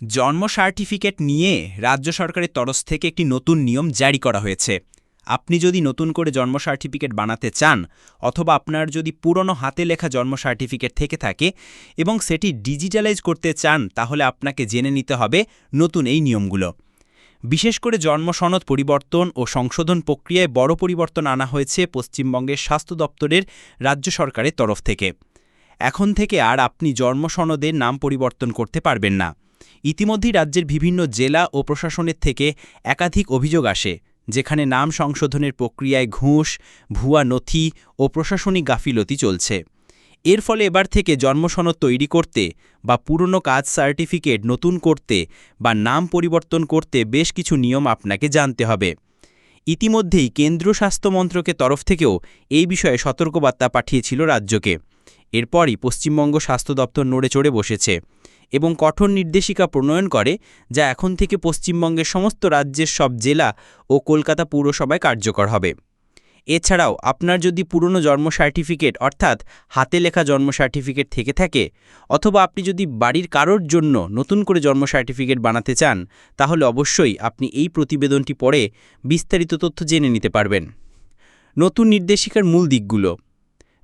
জন্ম সার্টিফিকেট নিয়ে রাজ্য সরকারের তরফ থেকে একটি নতুন নিয়ম জারি করা হয়েছে। আপনি যদি নতুন করে জন্ম সার্টিফিকেট বানাতে চান অথবা আপনার যদি পুরনো হাতে লেখা জন্ম সার্টিফিকেট থেকে থাকে এবং সেটি ডিজিটালাইজ করতে চান, তাহলে আপনাকে জেনে নিতে হবে নতুন এই নিয়মগুলো। বিশেষ করে জন্ম সনদ পরিবর্তন ও সংশোধন প্রক্রিয়ায় বড় পরিবর্তন আনা হয়েছে পশ্চিমবঙ্গের স্বাস্থ্য দপ্তরের রাজ্য সরকারের তরফ থেকে। এখন থেকে আর আপনি জন্ম সনদের নাম পরিবর্তন করতে পারবেন না। ইতিমধ্যেই রাজ্যের বিভিন্ন জেলা ও প্রশাসনের থেকে একাধিক অভিযোগ আসে, যেখানে নাম সংশোধনের প্রক্রিয়ায় ঘুষ, ভুয়া নথি ও প্রশাসনিক গাফিলতি চলছে। এর ফলে এবার থেকে জন্মসনদ তৈরি করতে বা পুরনো কাজ সার্টিফিকেট নতুন করতে বা নাম পরিবর্তন করতে বেশ কিছু নিয়ম আপনাকে জানতে হবে। ইতিমধ্যেই কেন্দ্রীয় স্বাস্থ্য মন্ত্রকের তরফ থেকেও এই বিষয়ে সতর্কবার্তা পাঠিয়েছিল রাজ্যকে। এরপরই পশ্চিমবঙ্গ স্বাস্থ্য দপ্তর নড়ে চড়ে বসেছে। এবং কঠোর নির্দেশিকা প্রণয়ন করে, যা এখন থেকে পশ্চিমবঙ্গের সমস্ত রাজ্যের সব জেলা ও কলকাতা পৌরসভায় কার্যকর হবে। এছাড়াও, আপনার যদি পুরনো জন্ম সার্টিফিকেট, অর্থাৎ হাতে লেখা জন্ম সার্টিফিকেট থেকে থাকে, অথবা আপনি যদি বাড়ির কারোর জন্য নতুন করে জন্ম সার্টিফিকেট বানাতে চান, তাহলে অবশ্যই আপনি এই প্রতিবেদনটি পড়ে বিস্তারিত তথ্য জেনে নিতে পারবেন। নতুন নির্দেশিকার মূল দিকগুলো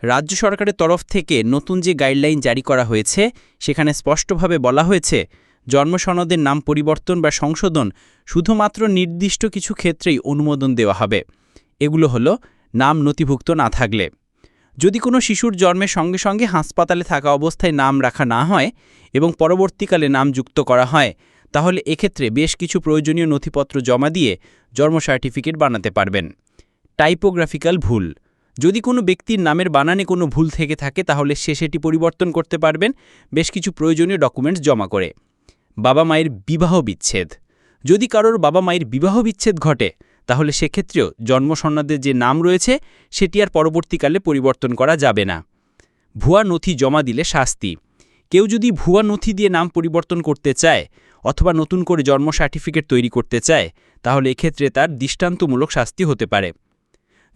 রাজ্য সরকারের তরফ থেকে নতুন যে গাইডলাইন জারি করা হয়েছে, সেখানে স্পষ্টভাবে বলা হয়েছে, জন্মসনদের নাম পরিবর্তন বা সংশোধন শুধুমাত্র নির্দিষ্ট কিছু ক্ষেত্রেই অনুমোদন দেওয়া হবে। এগুলো হলো, নাম নথিভুক্ত না থাকলে। যদি কোনো শিশুর জন্মের সঙ্গে সঙ্গে হাসপাতালে থাকা অবস্থায় নাম রাখা না হয় এবং পরবর্তীকালে নাম যুক্ত করা হয়, তাহলে এক্ষেত্রে বেশ কিছু প্রয়োজনীয় নথিপত্র জমা দিয়ে জন্ম সার্টিফিকেট বানাতে পারবেন। টাইপোগ্রাফিক্যাল ভুল যদি কোনো ব্যক্তির নামের বানানে কোনো ভুল থেকে থাকে, তাহলে সে সেটি পরিবর্তন করতে পারবেন। বেশ কিছু প্রয়োজনীয় ডকুমেন্টস জমা করে। বাবা মায়ের বিবাহ বিচ্ছেদ। যদি কারোর বাবা মায়ের বিবাহ বিচ্ছেদ ঘটে, তাহলে সেক্ষেত্রেও জন্মসন্নাদের যে নাম রয়েছে, সেটি আর পরবর্তীকালে পরিবর্তন করা যাবে না। ভুয়া নথি জমা দিলে শাস্তি। কেউ যদি ভুয়া নথি দিয়ে নাম পরিবর্তন করতে চায়, অথবা নতুন করে জন্ম সার্টিফিকেট তৈরি করতে চায়, তাহলে এক্ষেত্রে তার দৃষ্টান্তমূলক শাস্তি হতে পারে।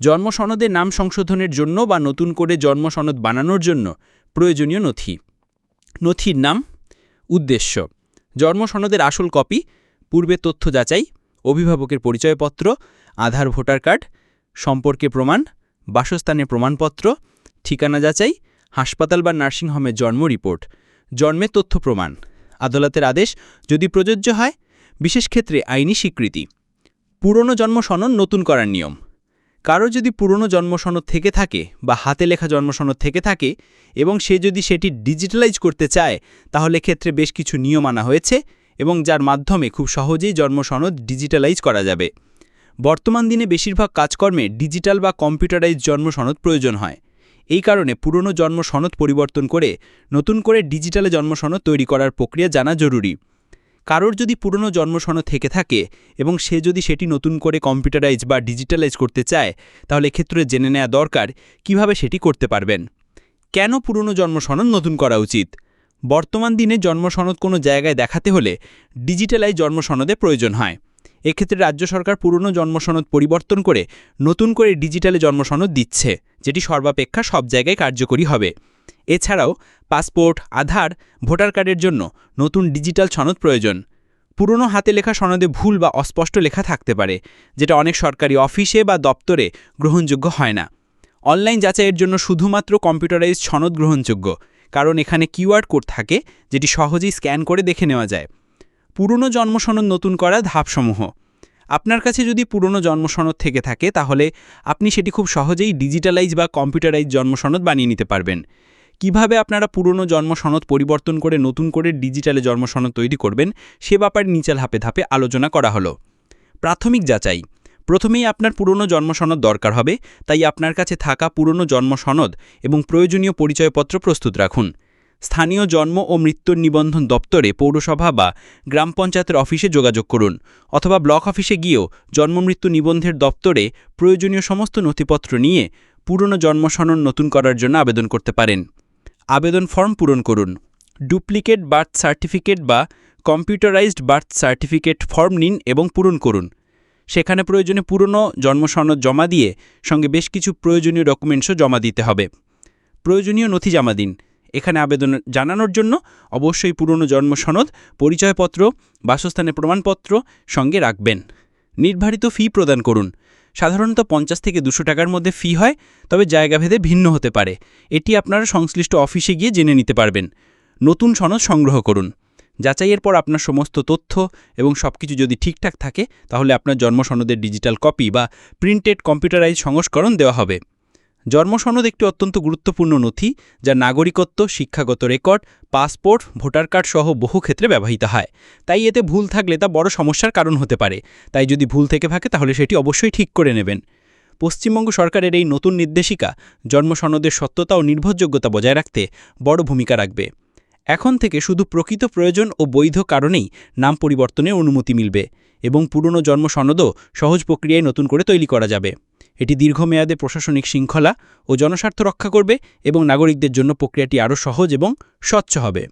জন্ম সনদের নাম সংশোধনের জন্য বা নতুন করে জন্ম সনদ বানানোর জন্য প্রয়োজনীয় নথি। নথির নাম, উদ্দেশ্য। জন্ম সনদের আসল কপি, পূর্বে তথ্য যাচাই, অভিভাবকের পরিচয়পত্র, আধার, ভোটার কার্ড, সম্পর্কে প্রমাণ, বাসস্থানে প্রমাণপত্র, ঠিকানা যাচাই, হাসপাতাল বা নার্সিংহোমের জন্ম রিপোর্ট। জন্মের তথ্য প্রমাণ। আদালতের আদেশ, যদি প্রযোজ্য হয়, বিশেষ ক্ষেত্রে আইনি স্বীকৃতি। পুরনো জন্ম সনদ নতুন করার নিয়ম। কারও যদি পুরনো জন্মসনদ থেকে থাকে বা হাতে লেখা জন্মসনদ থেকে থাকে এবং সে যদি সেটি ডিজিটালাইজ করতে চায়, তাহলে ক্ষেত্রে বেশ কিছু নিয়ম আনা হয়েছে এবং যার মাধ্যমে খুব সহজেই জন্মসনদ ডিজিটালাইজ করা যাবে। বর্তমান দিনে বেশিরভাগ কাজকর্মে ডিজিটাল বা কম্পিউটারাইজ জন্মসনদ প্রয়োজন হয়। এই কারণে পুরনো জন্ম সনদ পরিবর্তন করে নতুন করে ডিজিটালে জন্মসনদ তৈরি করার প্রক্রিয়া জানা জরুরি। কারোর যদি পুরনো জন্মসনদ থেকে থাকে এবং সে যদি সেটি নতুন করে কম্পিউটারাইজ বা ডিজিটালাইজ করতে চায়, তাহলে ক্ষেত্রে জেনে নেওয়া দরকার কীভাবে সেটি করতে পারবেন। কেন পুরনো জন্মসনদ নতুন করা উচিত? বর্তমান দিনে জন্মসনদ কোনো জায়গায় দেখাতে হলে ডিজিটালাইজ জন্মসনদে প্রয়োজন হয়। এক্ষেত্রে রাজ্য সরকার পুরনো জন্মসনদ পরিবর্তন করে নতুন করে ডিজিটালে জন্মসনদ দিচ্ছে, যেটি সর্বাপেক্ষা সব জায়গায় কার্যকরী হবে। এছাড়াও পাসপোর্ট, আধার, ভোটার কার্ডের জন্য নতুন ডিজিটাল সনদ প্রয়োজন। পুরনো হাতে লেখা সনদে ভুল বা অস্পষ্ট লেখা থাকতে পারে, যেটা অনেক সরকারি অফিসে বা দপ্তরে গ্রহণযোগ্য হয় না। অনলাইন যাচাইয়ের জন্য শুধুমাত্র কম্পিউটারাইজ সনদ গ্রহণযোগ্য, কারণ এখানে কিউআর কোড থাকে, যেটি সহজেই স্ক্যান করে দেখে নেওয়া যায়। পুরনো জন্মসনদ নতুন করা ধাপসমূহ। আপনার কাছে যদি পুরনো জন্মসনদ থেকে থাকে, তাহলে আপনি সেটি খুব সহজেই ডিজিটালাইজ বা কম্পিউটারাইজ জন্মসনদ বানিয়ে নিতে পারবেন। কীভাবে আপনারা পুরনো জন্মসনদ পরিবর্তন করে নতুন করে ডিজিটালে জন্মসনদ তৈরি করবেন, সে ব্যাপারে নিচে হাপে ধাপে আলোচনা করা হলো। প্রাথমিক যাচাই। প্রথমেই আপনার পুরনো জন্মসনদ দরকার হবে, তাই আপনার কাছে থাকা পুরনো জন্মসনদ এবং প্রয়োজনীয় পরিচয়পত্র প্রস্তুত রাখুন। স্থানীয় জন্ম ও মৃত্যুর নিবন্ধন দপ্তরে পৌরসভা বা গ্রাম পঞ্চায়েতের অফিসে যোগাযোগ করুন অথবা ব্লক অফিসে গিয়েও জন্মমৃত্যু নিবন্ধের দপ্তরে প্রয়োজনীয় সমস্ত নথিপত্র নিয়ে পুরনো জন্মসনদ নতুন করার জন্য আবেদন করতে পারেন। আবেদন ফর্ম পূরণ করুন। ডুপ্লিকেট বার্থ সার্টিফিকেট বা কম্পিউটারাইজড বার্থ সার্টিফিকেট ফর্ম নিন এবং পূরণ করুন। সেখানে প্রয়োজনে পুরনো জন্মসনদ জমা দিয়ে সঙ্গে বেশ কিছু প্রয়োজনীয় ডকুমেন্টসও জমা দিতে হবে। প্রয়োজনীয় নথি জমা দিন। এখানে আবেদন জানানোর জন্য অবশ্যই পুরনো জন্ম সনদ, পরিচয়পত্র, বাসস্থানের প্রমাণপত্র সঙ্গে রাখবেন। নির্ধারিত ফি প্রদান করুন। সাধারণত পঞ্চাশ থেকে দুশো টাকার মধ্যে ফি হয়, তবে জায়গাভেদে ভিন্ন হতে পারে। এটি আপনারা সংশ্লিষ্ট অফিসে গিয়ে জেনে নিতে পারবেন। নতুন সনদ সংগ্রহ করুন। যাচাইয়ের পর আপনার সমস্ত তথ্য এবং সব কিছু যদি ঠিকঠাক থাকে, তাহলে আপনার জন্ম সনদের ডিজিটাল কপি বা প্রিন্টেড কম্পিউটারাইজ সংস্করণ দেওয়া হবে। জন্ম সনদ একটি অত্যন্ত গুরুত্বপূর্ণ নথি, যা নাগরিকত্ব, শিক্ষাগত রেকর্ড, পাসপোর্ট, ভোটার কার্ড সহ বহু ক্ষেত্রে ব্যবহৃত হয়। তাই এতে ভুল থাকলে তা বড় সমস্যার কারণ হতে পারে। তাই যদি ভুল থেকে থাকে, তাহলে সেটি অবশ্যই ঠিক করে নেবেন। পশ্চিমবঙ্গ সরকারের এই নতুন নির্দেশিকা জন্মসনদের সত্যতা ও নির্ভরযোগ্যতা বজায় রাখতে বড় ভূমিকা রাখবে। এখন থেকে শুধু প্রকৃত প্রয়োজন ও বৈধ কারণেই নাম পরিবর্তনের অনুমতি মিলবে এবং পুরনো জন্ম সনদও সহজ প্রক্রিয়ায় নতুন করে তৈরি করা যাবে। এটি দীর্ঘমেয়াদে প্রশাসনিক শৃঙ্খলা ও জনস্বার্থ রক্ষা করবে এবং নাগরিকদের জন্য প্রক্রিয়াটি আরও সহজ এবং স্বচ্ছ হবে।